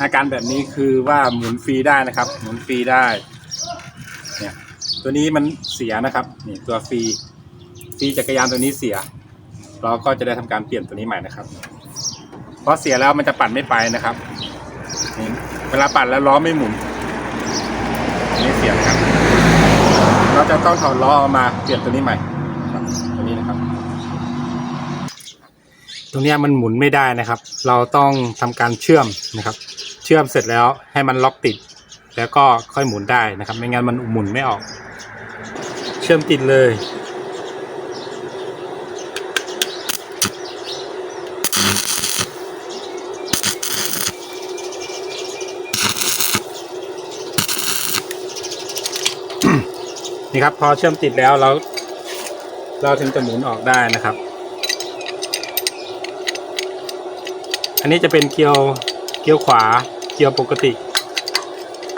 อาการแบบนี้คือว่าหมุนฟรีได้นะครับ หมุนฟรีได้เนี่ยตัวนี้มันเสียนะครับนี่ตัวฟรีฟรีจักรยานตัวนี้เสีย เราก็จะได้ทำการเปลี่ยนตัวนี้ใหม่นะครับ เพราะเสียแล้วมันจะปั่นไม่ไปนะครับนี่เวลาปั่นแล้วล้อไม่หมุนนนี้เสียนะครับ เราจะต้องถอดล้อออกมาเปลี่ยนตัวนี้ใหม่ตัวนี้นะครับ ตรงนี้มันหมุนไม่ได้นะครับ เราต้องทำการเชื่อมนะครับ เชื่อมเสร็จแล้วให้มันล็อกติด แล้วก็ค่อยหมุนได้นะครับ ไม่งั้นมันหมุนไม่ออก เชื่อมติดเลยนี่ครับพอเชื่อมติดแล้วเราเราถึงจะหมุนออกได้นะครับ อันนี้จะเป็นเกียวเกียวขวาเกียวปกติ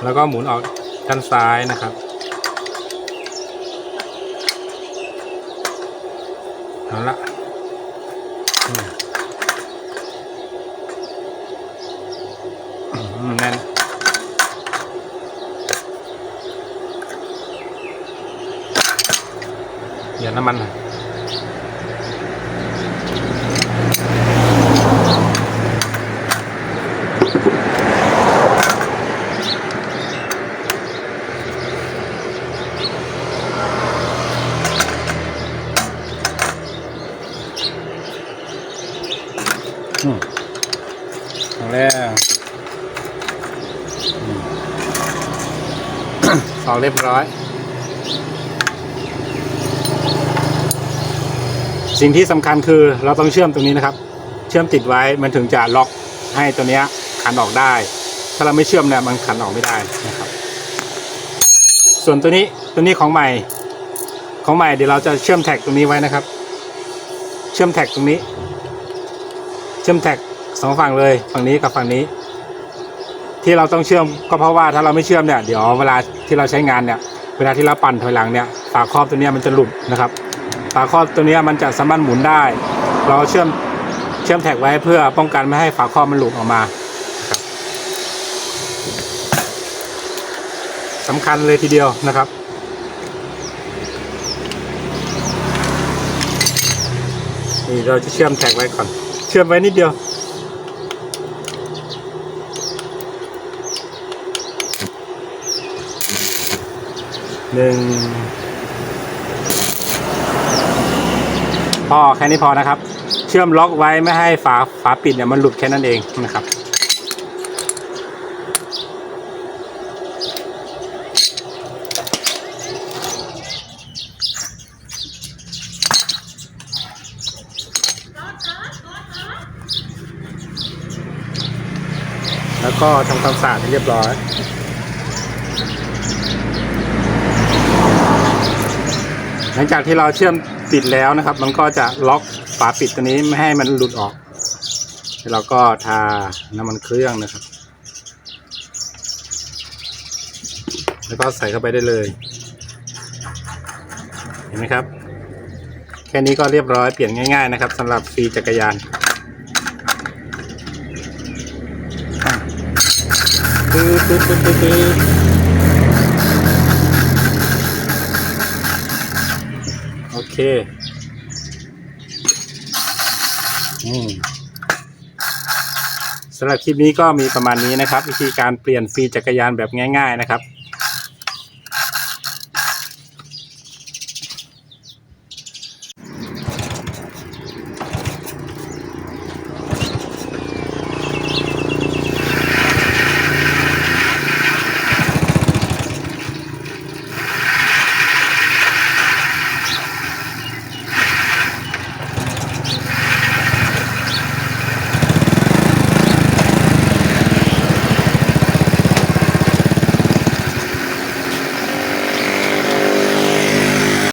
แล้วก็หมุนออกด้านซ้ายนะครับเอาละแน่นเดี๋ยวน้ำมันหน่อย เอาแล้วอืมออกเรียบร้อย สิ่งที่สำคัญคือเราต้องเชื่อมตรงนี้นะครับ เชื่อมติดไว้มันถึงจะล็อกให้ตัวเนี้ยขันออกได้ ถ้าเราไม่เชื่อมเนี่ยมันขันออกไม่ได้นะครับ ส่วนตัวนี้ตัวนี้ของใหม่ของใหม่เดี๋ยวเราจะเชื่อมแท็กตรงนี้ไว้นะครับ เชื่อมแท็กตรงนี้ ชื่อมแท็กสองฝั่งเลยฝั่งนี้กับฝั่งนี้ ที่เราต้องเชื่อมก็เพราะว่าถ้าเราไม่เชื่อมเนี่ยเดี๋ยวเวลาที่เราใช้งานเนี่ยเวลาที่เราปั่นถอยหลังเนี่ยฝาครอบตัวนี้มันจะหลุดนะครับฝาครอบตัวนี้มันจะสามารถหมุนได้ เราเชื่อมเชื่อมแท็กไว้เพื่อป้องกันไม่ให้ฝาครอบมันหลุดออกมาสำคัญเลยทีเดียวนะครับ นี่เราจะเชื่อมแท็กไว้ก่อน เชื่อมไว้นิดเดียว หนึ่งพอแค่นี้พอนะครับ เชื่อมล็อกไว้ไม่ให้ฝาฝาปิดเนี่ยมันหลุดแค่นั้นเองนะครับ ก็ทำความสะอาดให้เรียบร้อย หลังจากที่เราเชื่อมติดแล้วนะครับ มันก็จะล็อกฝาปิดตัวนี้ไม่ให้มันหลุดออก แล้วเราก็ทาน้ำมันเครื่องนะครับ แล้วก็ใส่เข้าไปได้เลย เห็นไหมครับ แค่นี้ก็เรียบร้อยเปลี่ยนง่าย ๆ นะครับสำหรับฟรีจักรยานอะ ตึ๊ดตึ๊ดตึ๊ดตึ๊ดตึ๊ดโอเคอืมสำหรับคลิปนี้ก็มีประมาณนี้นะครับ วิธีการเปลี่ยนฟรีจักรยานแบบง่าย ๆ นะครับ